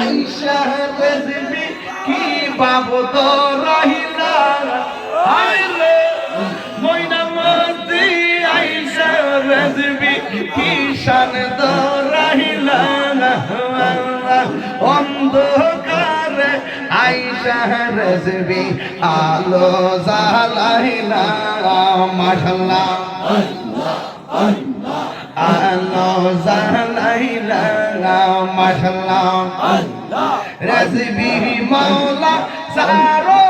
আইসা রেজবি কি বাবু তো রহিলা? হায় রে ময়নামতি আইসা রেজবি কি শান তো রহিলা? অন্ধকারে আইসা রেজবি আলো জালাইলা মাশাল্লাহ। আলো জালাইলা মাশাল্লাহ রাজবি মাওলা সারো।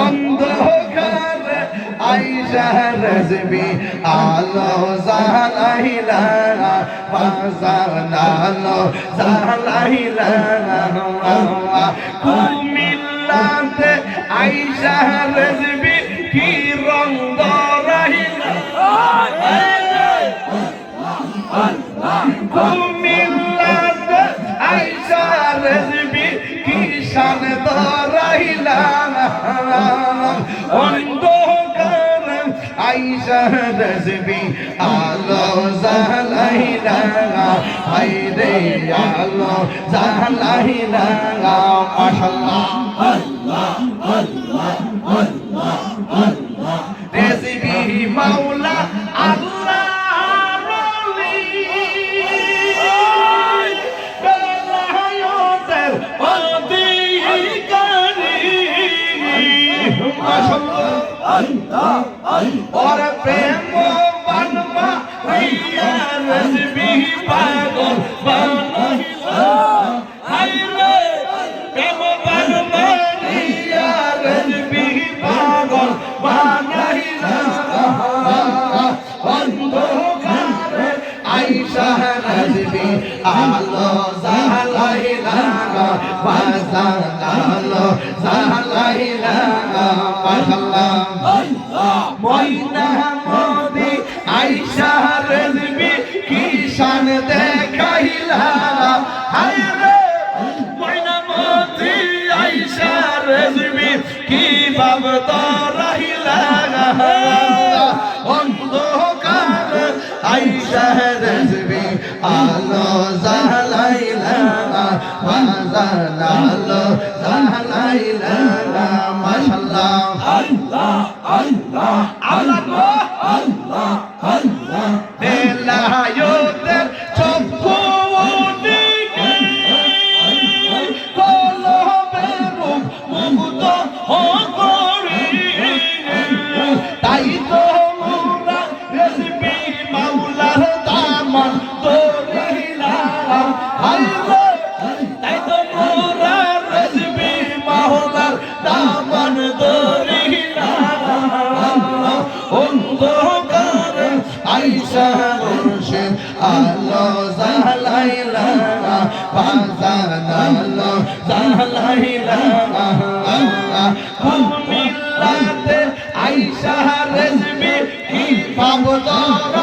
অন্ধকারে আইসা রেজবি, আলো জালাইলা ফাজালালো জালাইলা কুমিল্লাতে আইসা রেজবি, কি রঙ্গ রাহিলা কুমিল্লাতে আইসা রেজবি, কি শান দরাইলা অন্ধকার আইসা রেজবি আলো জালাইলা হাইরে আলো জালাই রাঙা মাশাল্লাহ। আল্লাহ আল্লাহ মাশাআল্লাহ ওরে প্রেম বানমা রিয়া রেজবি পাগল বানাইলা হাইরে প্রেম বানমা রিয়া রেজবি পাগল বানাইলা অন্ধকারে আইসা রেজবি আলো জালাইলা বাজালালো জালাইলা মাশাআল্লাহ ময়না মদি আইসা রেজবি, কি শান দেখাইলা হায় রে ময়না মদি আইসা রেজবি কি বাব তো রহিলা অন্ধকার আইসা রেজবি আলো জালাইলা বাজালালো জালাইলা মাশাআল্লাহ বেলায়তের অন্ধকার আইসা মুর্শিদ আলো জালাইলা বাজানালো জালাইলা কুমিল্লাতে আইসা রেজবি কি পাবো দরাইলা